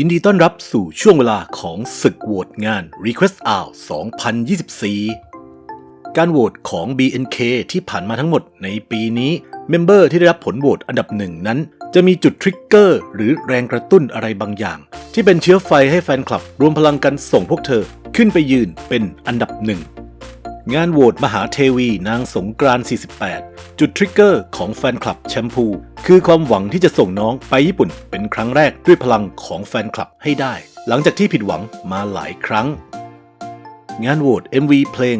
ยินดีต้อนรับสู่ช่วงเวลาของศึกโหวตงาน Request Out 2024 การโหวตของ BNK ที่ผ่านมาทั้งหมดในปีนี้ เมมเบอร์ที่ได้รับผลโหวตอันดับหนึ่งนั้น จะมีจุดทริกเกอร์หรือแรงกระตุ้นอะไรบางอย่าง ที่เป็นเชื้อไฟให้แฟนคลับรวมพลังกันส่งพวกเธอขึ้นไปยืนเป็นอันดับหนึ่ง งานโหวตมหาเทวีนางสงกรานต์48 จุดทริกเกอร์ของแฟนคลับแชมพู คือความหวังที่จะส่งน้องไปญี่ปุ่น เป็นครั้งแรกด้วยพลังของแฟนคลับให้ได้ หลังจากที่ผิดหวังมาหลายครั้ง งานโหวต MV เพลง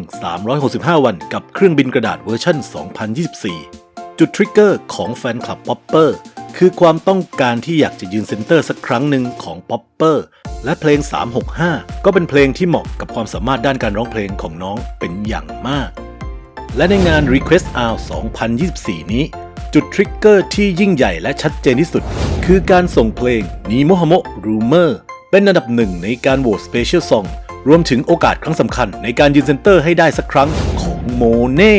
365 วันกับเครื่องบินกระดาษเวอร์ชัน2024 จุดทริกเกอร์ของแฟนคลับป๊อปเปอร์คือความต้องการที่อยากจะยืนเซนเตอร์สักครั้งหนึ่งของป๊อปเปอร์ และเพลง 365 ก็เป็นเพลงที่เหมาะกับความสามารถด้านการร้องเพลงของน้องเป็นอย่างมาก และในงาน Request Out 2024 นี้ จุดทริกเกอร์ที่ยิ่งใหญ่และชัดเจนที่สุด คือการส่งเพลง n i m o h a m o Rumor เป็นอันดับหนึ่งในการโหวต Special Song รวมถึงโอกาสครั้งสำคัญในการยืนเซนเตอร์ให้ได้สักครั้งของโมเน่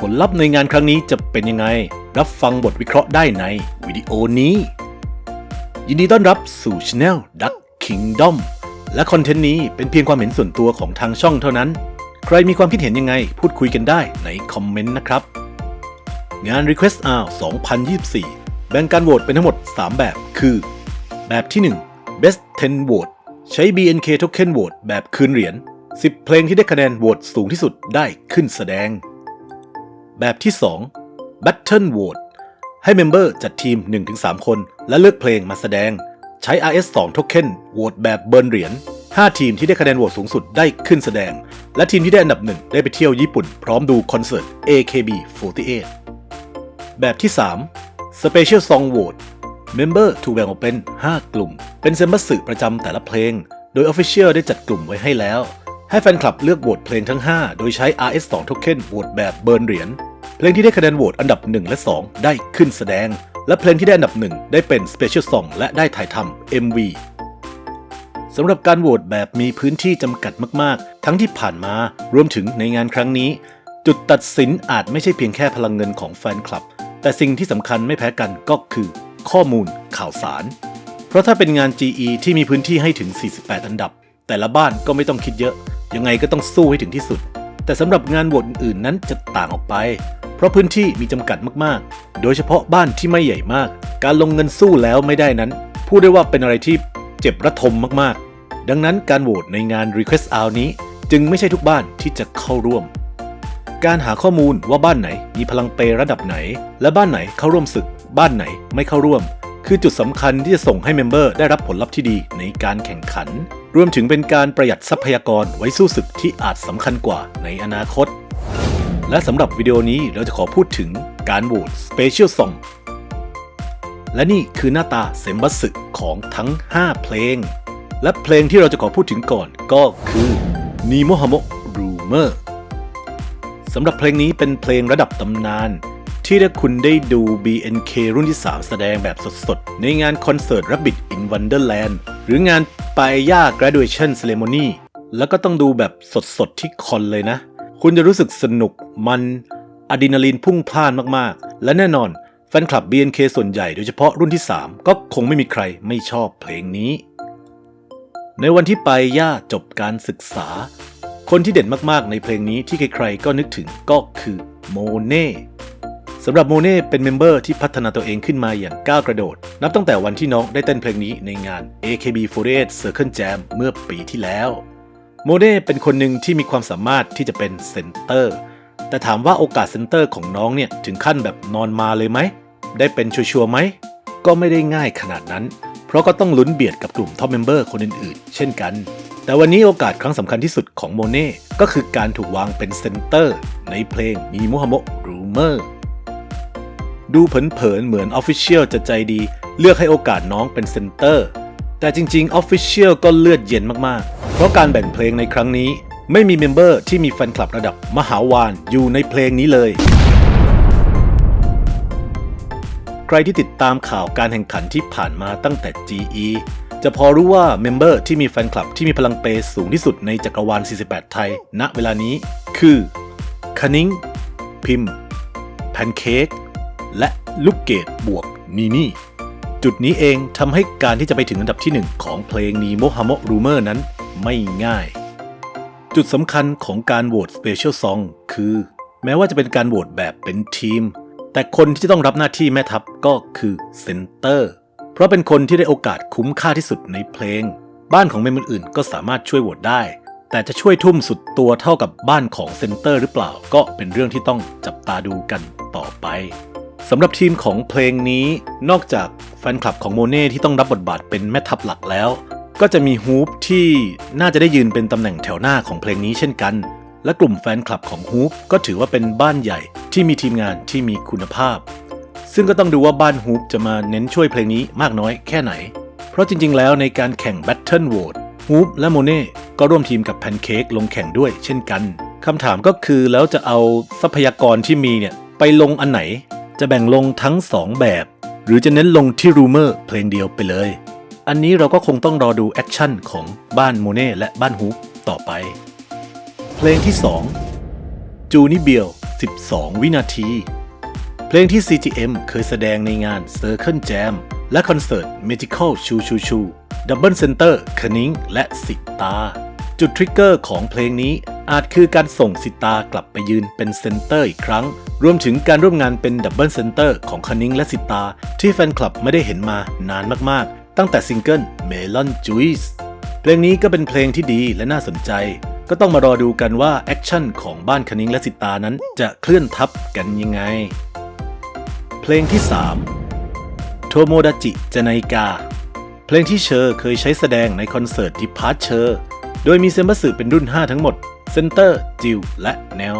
ผลลัพธ์ในงานครั้งนี้จะเป็นยังไง รับฟังบทวิเคราะห์ได้ในวิดีโอนี้ ยินดีต้อนรับสู่ช anel Duck Kingdom และคอนเทนต์นี้เป็นเพียงความเห็นส่วนตัวของทางช่องเท่านั้น ใครมีความคิดเห็นยังไง พูดคุยกันได้ในคอมเมนต์นะครับ งาน Request Out 2024 แบ่งการโหวตเป็นทั้งหมด 3 แบบคือ แบบที่ 1 Best 10 Vote ใช้ BNK Token Vote แบบคืนเหรียญ 10 เพลงที่ได้คะแนนโหวตสูงที่สุดได้ขึ้นแสดง แบบที่ 2 Battle Vote ให้เมมเบอร์จัดทีม 1-3 คน และเลือกเพลงมาแสดง ใช้ RS2 Token โหวตแบบเบิร์นเหรียญ 5 ทีมที่ได้คะแนนโหวตสูงสุดได้ขึ้นแสดง และทีมที่ได้อันดับหนึ่งได้ไปเที่ยวญี่ปุ่น พร้อมดูคอนเสิร์ต AKB48 แบบที่ 3 Special Song Vote เมมเบอร์ถูกแบ่งออกเป็น 5 กลุ่ม เป็นเซมบัสสึประจำแต่ละเพลง โดย Official ได้จัดกลุ่มไว้ให้แล้ว ให้แฟนคลับเลือกโหวตเพลงทั้ง 5 โดยใช้ RS2 Token โหวตแบบเบิร์นเหรียญ เพลงที่ได้คะแนนโหวตอันดับ 1 และ 2 ได้ขึ้นแสดง และเพลงที่ได้อันดับ1ได้เป็น Special Song และได้ถ่ายทำ MV สำหรับการโหวตแบบมีพื้นที่จำกัดมาก ๆ ทั้งที่ผ่านมารวมถึงในงานครั้งนี้ จุดตัดสินอาจไม่ใช่เพียงแค่พลังเงินของแฟนคลับ แต่สิ่งที่สำคัญไม่แพ้กันก็คือ ข้อมูลข่าวสาร เพราะถ้าเป็นงาน GE ที่มีพื้นที่ให้ถึง 48 อันดับ แต่ละบ้านก็ไม่ต้องคิดเยอะ ยังไงก็ต้องสู้ให้ถึงที่สุด แต่สำหรับงานโหวตอื่นๆนั้นจะต่างออกไป ราะพื้นที่มีจำกัดมากๆ โดยเฉพาะบ้านที่ไม่ใหญ่มาก การลงเงินสู้แล้วไม่ได้นั้น พูดได้ว่าเป็นอะไรที่เจ็บระทมมากๆ ดังนั้นการโหวตในงาน Request Out นี้ จึงไม่ใช่ทุกบ้านที่จะเข้าร่วม การหาข้อมูลว่าบ้านไหนมีพลังเปย์ระดับไหน และบ้านไหนเข้าร่วมศึก บ้านไหนไม่เข้าร่วม คือจุดสำคัญที่จะส่งให้เมมเบอร์ได้รับผลลัพธ์ที่ดีในการแข่งขัน รวมถึงเป็นการประหยัดทรัพยากรไว้สู้ศึกที่อาจสำคัญกว่าในอนาคต และสำหรับวิดีโอนี้เราจะขอพูดถึงการโหวต Special Song และนี่คือหน้าตาเซมบัสึของทั้ง 5 เพลง และเพลงที่เราจะขอพูดถึงก่อนก็คือ n i m o h a m o Rumor สำหรับเพลงนี้เป็นเพลงระดับตำนาน ที่ถ้าคุณได้ดู BNK รุ่นที่ 3 แสดงแบบสดๆ ในงานคอนเสิร์ต Rabbit in Wonderland หรืองานปายยา Graduation Ceremony แล้วก็ต้องดูแบบสดๆ ที่คอนเลยนะ คุณจะรู้สึกสนุกมันอะดรีนาลีนพุ่งพล่านมากๆ และแน่นอนแฟนคลับ BNK ส่วนใหญ่โดยเฉพาะรุ่นที่ 3 ก็คงไม่มีใครไม่ชอบเพลงนี้ ในวันที่ไปย่าจบการศึกษา คนที่เด่นมากๆในเพลงนี้ที่ใครๆก็นึกถึงก็คือโมเน่สำหรับโมเน่เป็นเมมเบอร์ที่พัฒนาตัวเองขึ้นมาอย่างก้าวกระโดด นับตั้งแต่วันที่น้องได้เต้นเพลงนี้ในงาน AKB48 Circle Jam เมื่อปีที่แล้ว โมเน่เป็นคนหนึ่งที่มีความสามารถที่จะเป็นเซนเตอร์ แต่ถามว่าโอกาสเซนเตอร์ของน้องเนี่ยถึงขั้นแบบนอนมาเลยไหม ได้เป็นชัวร์ไหม ก็ไม่ได้ง่ายขนาดนั้น เพราะก็ต้องลุ้นเบียดกับกลุ่มท็อปเมมเบอร์คนอื่นๆ เช่นกัน แต่วันนี้โอกาสครั้งสำคัญที่สุดของโมเน่ก็คือการถูกวางเป็นเซนเตอร์ในเพลงมีมุฮ a โมรูเมอร์ดูเผินๆเหมือน Official จะใจดี เลือกให้โอกาสน้องเป็นเซนเตอร์ แต่จริงๆ Official ก็เลือดเย็นมากๆ เพราะการแบ่งเพลงในครั้งนี้ ไม่มีเมมเบอร์ที่มีแฟนคลับระดับมหาวานอยู่ในเพลงนี้เลย ใครที่ติดตามข่าวการแข่งขันที่ผ่านมาตั้งแต่ GE จะพอรู้ว่าเมมเบอร์ที่มีแฟนคลับที่มีพลังเปย์สูงที่สุดในจักรวาล 48 ไทย ณ เวลานี้ คือ คณิงพิมแพนเค้ก และลูกเกดบวกนีนี่ จุดนี้เองทำให้การที่จะไปถึงอันดับที่ 1 ของเพลง Nemo Hamo Rumor นั้นไม่ง่าย จุดสำคัญของการโหวต Special Song คือ แม้ว่าจะเป็นการโหวตแบบเป็นทีม แต่คนที่จะต้องรับหน้าที่แม่ทัพก็คือเซนเตอร์ เพราะเป็นคนที่ได้โอกาสคุ้มค่าที่สุดในเพลง บ้านของเมมเบอลอื่นก็สามารถช่วยโหวตได้ แต่จะช่วยทุ่มสุดตัวเท่ากับบ้านของเซนเตอร์หรือเปล่าก็เป็นเรื่องที่ต้องจับตาดูกันต่อไปสำหรับทีมของเพลงนี้นอกจาก แฟนคลับของโมเน่ที่ต้องรับบทบาทเป็นแม่ทัพหลักแล้ว ก็จะมีฮูปที่น่าจะได้ยืนเป็นตำแหน่งแถวหน้าของเพลงนี้เช่นกัน และกลุ่มแฟนคลับของฮูปก็ถือว่าเป็นบ้านใหญ่ที่มีทีมงานที่มีคุณภาพ ซึ่งก็ต้องดูว่าบ้านฮูปจะมาเน้นช่วยเพลงนี้มากน้อยแค่ไหน เพราะจริงๆ แล้วในการแข่ง Battle Vote ฮูปและโมเน่ก็ร่วมทีมกับแพนเค้กลงแข่งด้วยเช่นกันคำถามก็คือแล้วจะเอาทรัพยากรที่มีเนี่ยไปลงอันไหน จะแบ่งลงทั้ง 2 แบบ หรือจะเน้นลงที่รูเมอร์เพลงเดียวไปเลย อันนี้เราก็คงต้องรอดูแอคชั่นของบ้านโมเน่และบ้านฮูปต่อไป เพลงที่ 2 จูนิเบียล 12 วินาที เพลงที่ CGM เคยแสดงในงาน Circle Jam และคอนเสิร์ต Magical Chu Chu Chu Double Center คณิงและสิตา จุดทริกเกอร์ของเพลงนี้อาจคือการส่งสิตากลับไปยืนเป็นเซนเตอร์อีกครั้ง รวมถึงการร่วมงานเป็นดับเบิลเซนเตอร์ของคณิงและสิตา ที่แฟนคลับไม่ได้เห็นมานานมากๆ ตั้งแต่ซิงเกิล Melon Juice เพลงนี้ก็เป็นเพลงที่ดีและน่าสนใจ ก็ต้องมารอดูกันว่าแอคชั่นของบ้านคณิงและสิตานั้นจะเคลื่อนทับกันยังไง เพลงที่ 3 โทโมดาจิจาไนกา เพลงที่เชอร์เคยใช้แสดงในคอนเสิร์ต Departure โดยมีเซมบัสสึเป็นรุ่น 5 ทั้งหมด เซนเตอร์ จิวและแนว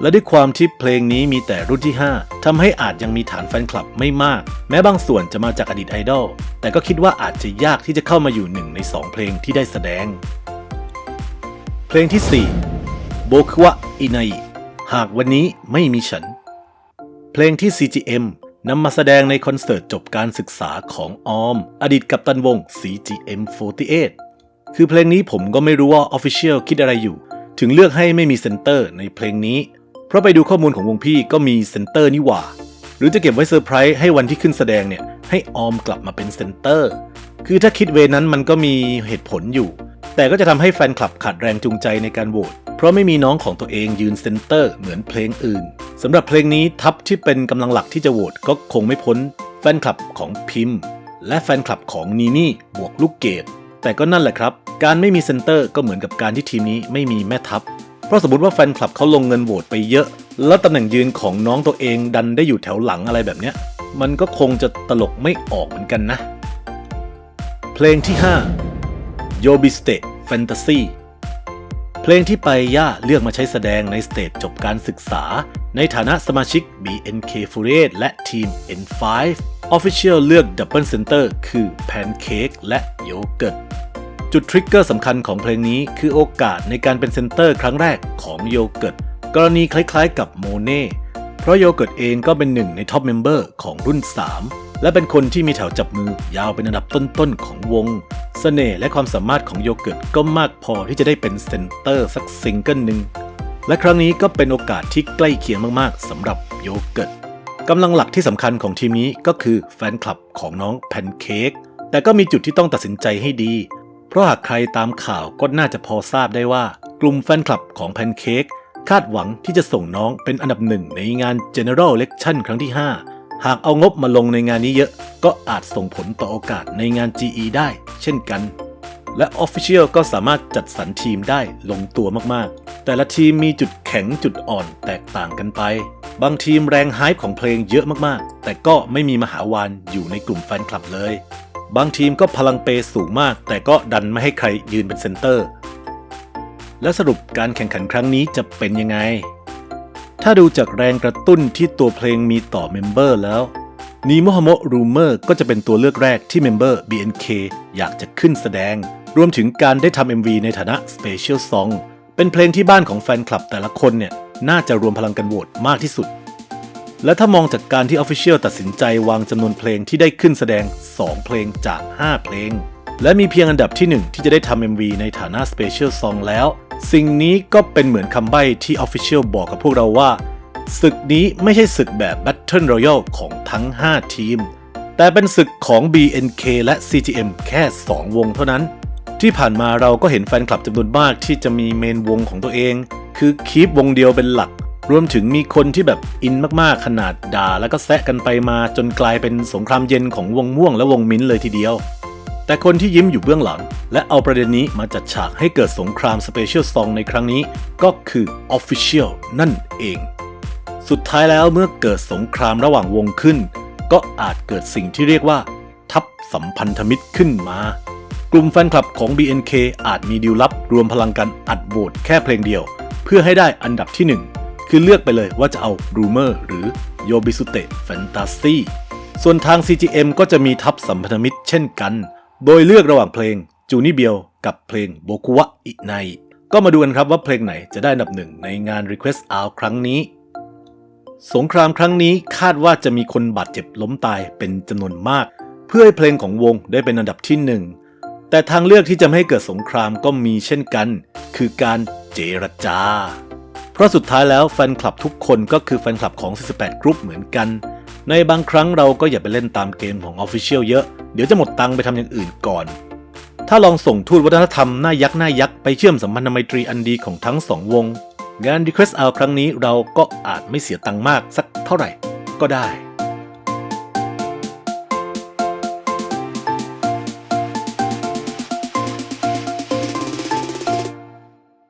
และด้วยความที่เพลงนี้มีแต่รุ่นที่ 5ทำให้อาจยังมีฐานแฟนคลับไม่มาก แม้บางส่วนจะมาจากอดีตไอดอล แต่ก็คิดว่าอาจจะยากที่จะเข้ามาอยู่หนึ่งใน 2 เพลงที่ได้แสดง เพลงที่ 4 โบคุวะอินายหากวันนี้ไม่มีฉัน เพลงที่ CGM นำมาแสดงในคอนเสิร์ตจบการศึกษาของออม อดีตกัปตันวง CGM48 คือเพลงนี้ผมก็ไม่รู้ว่า Official คิดอะไรอยู่ ถึงเลือกให้ไม่มีเซนเตอร์ในเพลงนี้ เพราะไปดูข้อมูลของวงพี่ก็มีเซนเตอร์นี่หว่า หรือจะเก็บไว้เซอร์ไพรส์ให้วันที่ขึ้นแสดงเนี่ยให้ออมกลับมาเป็นเซนเตอร์ คือถ้าคิดเวนั้นมันก็มีเหตุผลอยู่ แต่ก็จะทำให้แฟนคลับขาดแรงจูงใจในการโหวต เพราะไม่มีน้องของตัวเองยืนเซนเตอร์เหมือนเพลงอื่นสำหรับเพลงนี้ทัพที่เป็นกำลังหลักที่จะโหวตก็คงไม่พ้นแฟนคลับของพิมพ์ และแฟนคลับของนีนี่บวกลูกเกด แต่ก็นั่นแหละครับ การไม่มีเซนเตอร์ก็เหมือนกับการที่ทีมนี้ไม่มีแม่ทัพ เพราะสมมติว่าแฟนคลับเขาลงเงินโหวตไปเยอะ แล้วตำแหน่งยืนของน้องตัวเองดันได้อยู่แถวหลังอะไรแบบเนี้ย มันก็คงจะตลกไม่ออกเหมือนกันนะ เพลงที่5โยบิสเตแฟนตาซีเพลงที่ไปย่าเลือกมาใช้แสดงในสเตจจบการศึกษา ในฐานะสมาชิก BNK48 และทีม N5 Official เลือก Double Center คือ Pancake และโยเกิร์ต จุดทริกเกอร์สำคัญของเพลงนี้คือโอกาสในการเป็นเซนเตอร์ครั้งแรกของโยเกิร์ต กรณีคล้ายๆกับโมเน่ เพราะโยเกิร์ตเองก็เป็นหนึ่งในท็อปเมมเบอร์ของรุ่น 3 และเป็นคนที่มีแถวจับมือยาวเป็นอันดับต้นๆของวงเสน่ห์และความสามารถของโยเกิร์ตก็มากพอที่จะได้เป็นเซนเตอร์สักซิงเกิลหนึ่งและครั้งนี้ก็เป็นโอกาสที่ใกล้เคียงมากๆสำหรับโยเกิร์ต กำลังหลักที่สำคัญของทีมนี้ก็คือแฟนคลับของน้องแพนเค้ก แต่ก็มีจุดที่ต้องตัดสินใจให้ดี เพราะหากใครตามข่าวก็น่าจะพอทราบได้ว่า กลุ่มแฟนคลับของแพนเค้กคาดหวังที่จะส่งน้องเป็นอันดับหนึ่งในงาน General Election ครั้งที่ 5 หากเอางบมาลงในงานนี้เยอะก็อาจส่งผลต่อโอกาสในงาน GE ได้ เช่นกัน และ Official ก็สามารถจัดสรรทีมได้ลงตัวมากๆ แต่ละทีมมีจุดแข็งจุดอ่อนแตกต่างกันไป บางทีมแรงไฮป์ของเพลงเยอะมากๆ แต่ก็ไม่มีมหาวานอยู่ในกลุ่มแฟนคลับเลย บางทีมก็พลังเปสูงมาก แต่ก็ดันไม่ให้ใครยืนเป็นเซนเตอร์ และสรุปการแข่งขันครั้งนี้จะเป็นยังไง ถ้าดูจากแรงกระตุ้นที่ตัวเพลงมีต่อเมมเบอร์แล้วนีโมฮโมรูเมอร์ก็จะเป็นตัวเลือกแรกที่เมมเบอร์ BNK อยากจะขึ้นแสดง รวมถึงการได้ทำ MV ในฐานะ Special Song เป็นเพลงที่บ้านของแฟนคลับแต่ละคนเนี่ยน่าจะรวมพลังกันโหวตมากที่สุด และถ้ามองจากการที่ Official ตัดสินใจวางจำนวนเพลงที่ได้ขึ้นแสดง 2 เพลงจาก 5 เพลง และมีเพียงอันดับที่ 1 ที่จะได้ทำ MV ในฐานะ Special Song แล้ว สิ่งนี้ก็เป็นเหมือนคำใบ้ที่ Official บอกกับพวกเราว่าศึกนี้ไม่ใช่ศึกแบบ Battle Royale ของทั้ง 5 ทีมแแต่เป็นศึกของ BNK และ CGM แค่ 2 วงเท่านั้น ที่ผ่านมาเราก็เห็นแฟนคลับจำนวนมากที่จะมีเมนวงของตัวเอง คือคีปวงเดียวเป็นหลัก รวมถึงมีคนที่แบบอินมากๆขนาดด่าแล้วก็แซะกันไปมาจนกลายเป็นสงครามเย็นของวงม่วงและวงมิ้นท์เลยทีเดียว แต่คนที่ยิ้มอยู่เบื้องหลัง และเอาประเด็นนี้มาจัดฉากให้เกิดสงครามสเปเชียลซองในครั้งนี้ ก็คือ Official นั่นเอง สุดท้ายแล้วเมื่อเกิดสงครามระหว่างวงขึ้น ก็อาจเกิดสิ่งที่เรียกว่า ทัพสัมพันธมิตรขึ้นมา กลุ่มแฟนคลับของ BNK อาจมีดีลลับรวมพลังกันอัดโหวตแค่เพลงเดียว เพื่อให้ได้อันดับที่ 1 คือเลือกไปเลยว่าจะเอา Rumor หรือ Yobisute Fantasy ส่วนทาง CGM ก็จะมีทัพสัมพันธมิตรเช่นกัน โดยเลือกระหว่างเพลงจูนี่เบียวกับเพลงโบกุวะอิไนก็มาดูกันครับว่าเพลงไหนจะได้อันดับหนึ่งในงาน Request Out ครั้งนี้ สงครามครั้งนี้คาดว่าจะมีคนบาดเจ็บล้มตายเป็นจำนวนมาก เพื่อให้เพลงของวงได้เป็นอันดับที่หนึ่ง แต่ทางเลือกที่จะไม่ให้เกิดสงครามก็มีเช่นกัน คือการเจรจา เพราะสุดท้ายแล้วแฟนคลับทุกคนก็คือแฟนคลับของ 48 กรุ๊ปเหมือนกัน ในบางครั้งเราก็อย่าไปเล่นตามเกมของ Official เยอะ เดี๋ยวจะหมดตังค์ไปทำอย่างอื่นก่อน ถ้าลองส่งทูตวัฒนธรรมหน้ายักษ์หน้ายักษ์ไปเชื่อมสัมพันธไมตรีอันดีของทั้งสองวง งาน Request Out ครั้งนี้เราก็อาจไม่เสียตังค์มากสักเท่าไหร่ก็ได้